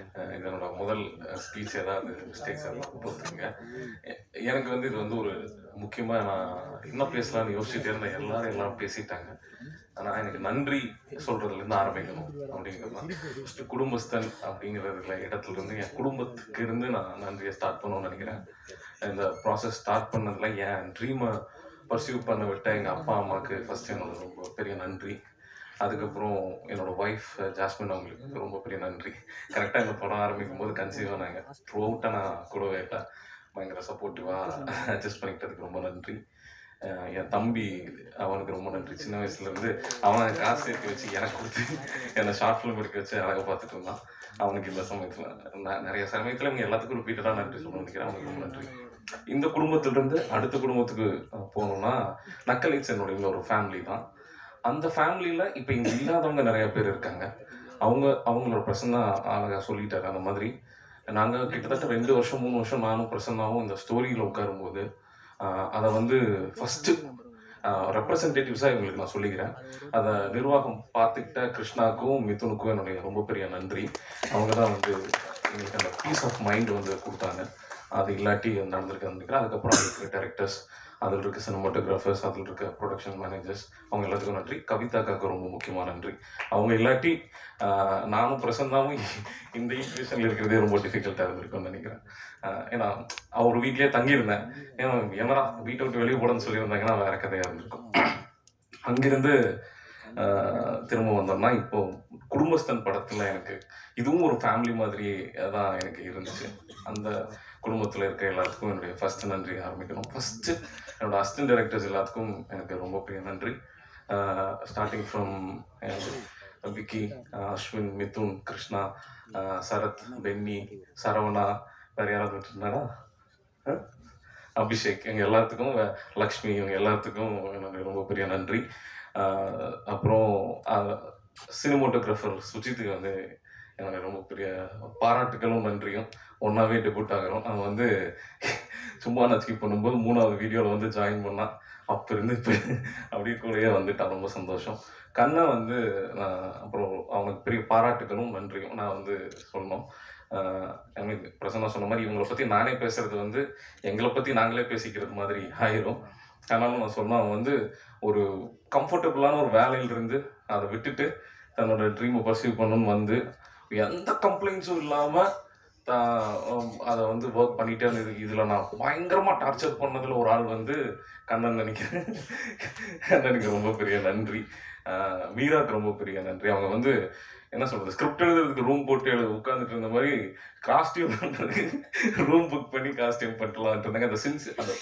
என்னோட இதனோட முதல் ஸ்பீச் ஏதாவது மிஸ்டேக்ஸ் எல்லாம் போட்டுருங்க. எனக்கு வந்து இது வந்து ஒரு முக்கியமாக நான் என்ன பேசலாம்னு யோசிச்சுட்டே இருந்தேன். எல்லாரும் எல்லாம் பேசிட்டாங்க. ஆனால் எனக்கு நன்றி சொல்கிறதுலேருந்து ஆரம்பிக்கணும் அப்படிங்கிறது தான். ஃபஸ்ட்டு குடும்பஸ்தன் அப்படிங்கிறதுல இடத்துலருந்து என் குடும்பத்துக்கு இருந்து நான் நன்றியை ஸ்டார்ட் பண்ணணும்னு நினைக்கிறேன். இந்த ப்ராசஸ் ஸ்டார்ட் பண்ணதில் என் ட்ரீமை பர்சியூ பண்ண விட்ட எங்கள் அப்பா அம்மாவுக்கு ஃபர்ஸ்ட் என்னோட ரொம்ப பெரிய நன்றி. அதுக்கப்புறம் என்னோட ஒய்ஃப் ஜாஸ்மின் அவங்களுக்கு ரொம்ப பெரிய நன்றி. கரெக்டாக இந்த படம் ஆரம்பிக்கும் போது கன்சீவ் ஆனாங்க. த்ரூ அவுட்டாக நான் கூடவே இல்லை பயங்கர சப்போர்ட்டிவாக அட்ஜஸ்ட் பண்ணிக்கிட்டதுக்கு ரொம்ப நன்றி. என் தம்பி அவனுக்கு ரொம்ப நன்றி. சின்ன வயசுலேருந்து அவனை காசு சேர்த்து வச்சு எனக்கு கொடுத்து என்னை ஷார்ட் ஃபிலிம் எடுக்க வச்சு அழகாக பார்த்துட்டு இருந்தான். அவனுக்கு இந்த சமயத்தில் நான் நிறைய சமயத்தில் இவங்க எல்லாத்துக்கும் ரிப்பீட்டடாக நன்றி சொல்லணும்னு நினைக்கிறேன். அவனுக்கு ரொம்ப நன்றி. இந்த குடும்பத்திலிருந்து அடுத்த குடும்பத்துக்கு போகணும்னா நக்கலைட்ஸ் என்னோட இன்னொரு ஃபேமிலி தான். அந்த ஃபேமிலியில் இப்போ இங்கே இல்லாதவங்க நிறைய பேர் இருக்காங்க. அவங்க அவங்களோட பிரசன்னா அழகாக சொல்லிட்டாங்க அந்த மாதிரி. நாங்கள் கிட்டத்தட்ட ரெண்டு வருஷம் மூணு வருஷம் நானும் பிரசன்னாவும் இந்த ஸ்டோரியில் உட்காரும்போது அதை வந்து ஃபஸ்ட்டு ரெப்ரசன்டேட்டிவ்ஸாக இவங்களுக்கு நான் சொல்லிக்கிறேன். அதை நிர்வாகம் பார்த்துக்கிட்ட கிருஷ்ணாக்கும் மிதுனுக்கும் என்னுடைய ரொம்ப பெரிய நன்றி. அவங்க தான் வந்து எங்களுக்கு அந்த பீஸ் ஆஃப் மைண்ட் வந்து கொடுத்தாங்க. அது இல்லாட்டி நடந்திருக்கு நினைக்கிறேன். அதுக்கப்புறம் அதுக்கு டேரக்டர்ஸ் அதில் இருக்க சினிமாட்டோகிராஃபர்ஸ் அதில் இருக்க ப்ரொடக்ஷன் மேனேஜர்ஸ் அவங்க எல்லாத்துக்கும் நன்றி. கவிதாக்காக்கு ரொம்ப முக்கியமான நன்றி. அவங்க இல்லாட்டி ஆஹ், நானும் பிரசந்தாவும் இந்த இன்ஸ்டியூஷனில் இருக்கிறதே ரொம்ப டிஃபிகல்ட்டாக இருந்திருக்கும்னு நினைக்கிறேன். ஏன்னா அவர் வீட்லயே தங்கியிருந்தேன். ஏன்னா என்னடா வீட்டை விட்டு வெளியே போடணும்னு சொல்லியிருந்தாங்கன்னா வேற கதையாக இருந்திருக்கும். அங்கிருந்து திரும்ப வந்தோம்னா இப்போ குடும்பஸ்தன் படத்துல எனக்கு இதுவும் ஒரு ஃபேமிலி மாதிரி தான் எனக்கு இருந்துச்சு. அந்த குடும்பத்தில் இருக்க எல்லாத்துக்கும் என்னுடைய ஃபர்ஸ்ட் நன்றி ஆரம்பிக்கணும். ஃபர்ஸ்ட் என்னோட அசிஸ்டன்ட் டைரக்டர்ஸ் எல்லாத்துக்கும் எனக்கு ரொம்ப பெரிய நன்றி. ஸ்டார்டிங் ஃப்ரம் விக்கி அஸ்வின் மிதுன் கிருஷ்ணா சரத் பென்னி சரவணா வேற யாராவது விட்டுருந்தாரா? அபிஷேக் எங்க எல்லாத்துக்கும் லக்ஷ்மி இவங்க எல்லாத்துக்கும் எனக்கு ரொம்ப பெரிய நன்றி. அப்புறம் சினிமோட்டோகிராஃபர் சுஜித்துக்கு வந்து எனக்கு ரொம்ப பெரிய பாராட்டுகளும் நன்றியும். ஒன்றாவே டெபுட் ஆகிறோம் அவன் வந்து சும்மா நச்சுக்கி பண்ணும்போது மூணாவது வீடியோவில் வந்து ஜாயின் பண்ணான் அப்போ இருந்து இப்போ அப்படியே கூடயே வந்துட்டான் ரொம்ப சந்தோஷம். கண்ணை வந்து நான் அப்புறம் அவனுக்கு பெரிய பாராட்டுகளும் நன்றியும் நான் வந்து சொன்னோம் எனக்கு பிரசன்னா சொன்ன மாதிரி இவங்களை பற்றி நானே பேசுறது வந்து எங்களை பற்றி நாங்களே பேசிக்கிறது மாதிரி ஆயிரும். ஆனாலும் நான் சொன்னேன் அவன் வந்து ஒரு கம்ஃபர்டபுளான ஒரு வேலையிலிருந்து அதை விட்டுட்டு தன்னோட ட்ரீமை பர்சீவ் பண்ணணும்னு வந்து எந்த கம்ப்ளைண்ட்ஸும் இல்லாமல் அதை வந்து ஒர்க் பண்ணிட்டே இருந்தது இதில் நான் பயங்கரமாக டார்ச்சர் பண்ணதில் ஒரு ஆள் வந்து கண்ணன் நினைக்கிறேன். கண்ணனுக்கு ரொம்ப பெரிய நன்றி. மீராக்கு ரொம்ப பெரிய நன்றி. அவங்க வந்து என்ன சொல்றது ஸ்கிரிப்ட் எழுதுறதுக்கு ரூம் போட்டு எழுத உட்காந்துட்டு இருந்த மாதிரி காஸ்டியூம் ரூம் புக் பண்ணி காஸ்டியூம் பண்ணலான்ட்டு இருந்தாங்க. அந்த சின்ஸ் அந்த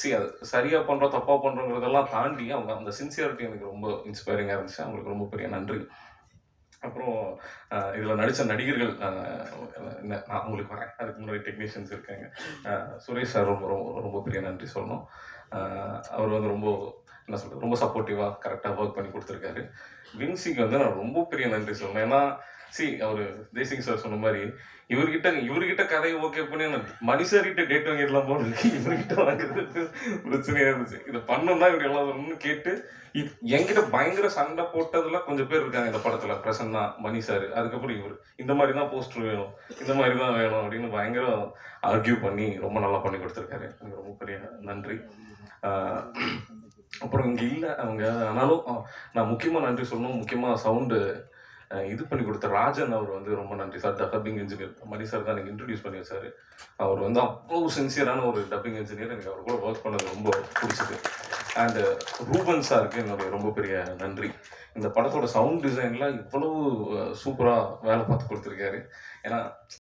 சி அது சரியா பண்றோம் தப்பா பண்றோங்கிறதெல்லாம் தாண்டி அவங்க அந்த சின்சியாரிட்டி எனக்கு ரொம்ப இன்ஸ்பைரிங்காக இருந்துச்சு. அவங்களுக்கு ரொம்ப பெரிய நன்றி. அப்புறம் இதில் நடித்த நடிகர்கள் என்ன, நான் உங்களுக்கு வரேன். அதுக்கு முன்னாடி டெக்னீஷியன்ஸ் இருக்காங்க. சுரேஷ் சார் ரொம்ப ரொம்ப ரொம்ப பெரிய நன்றி சொல்லணும். அவர் வந்து ரொம்ப என்ன சொல்கிறது ரொம்ப சப்போர்ட்டிவாக கரெக்டாக ஒர்க் பண்ணி கொடுத்துருக்காரு. வின்சிக்கு வந்து நான் ரொம்ப பெரிய நன்றி சொல்லணும். ஏன்னா சி அவர் தேசிங் சார் சொன்ன மாதிரி இவர்கிட்ட இவர்கிட்ட கதையை ஓகே பண்ணி நான் மணி டேட் வாங்கிடலாம் போல இவர்கிட்ட வாங்குறது பிரச்சனையா இருந்துச்சு. இதை பண்ணோம்னா இவர் எல்லாம் வரும்னு கேட்டு இ- என்கிட்ட பயங்கர சண்டை போட்டதுல கொஞ்சம் பேர் இருக்காங்க இந்த படத்துல. பிரசன்னா மணி சார் அதுக்கப்புறம் இவர். இந்த மாதிரி தான் போஸ்டர் வேணும். இந்த மாதிரி தான் வேணும் அப்படின்னு பயங்கர ஆர்கியூ பண்ணி ரொம்ப நல்லா பண்ணி கொடுத்துருக்காரு. எனக்கு ரொம்ப பெரிய நன்றி. அப்புறம் இங்கே இல்லை அவங்க ஆனாலும் நான் முக்கியமாக நன்றி சொல்லணும். முக்கியமாக சவுண்டு இது பண்ணி கொடுத்த ராஜன் அவர் வந்து ரொம்ப நன்றி. Sir the dubbing engineer Mani sir தான் எனக்கு இன்ட்ரடியூஸ் பண்ணி வச்சாரு அவர் வந்து அவ்வளோ சின்சியரான ஒரு டப்பிங் இன்ஜினியர் எனக்கு அவர் கூட ஒர்க் பண்ணது ரொம்ப பிடிச்சது. அண்ட் ரூபன் சாருக்கு என்னுடைய ரொம்ப பெரிய நன்றி. இந்த படத்தோட சவுண்ட் டிசைன்லாம் இவ்வளவு சூப்பராக வேலை பார்த்து கொடுத்துருக்காரு. ஏன்னா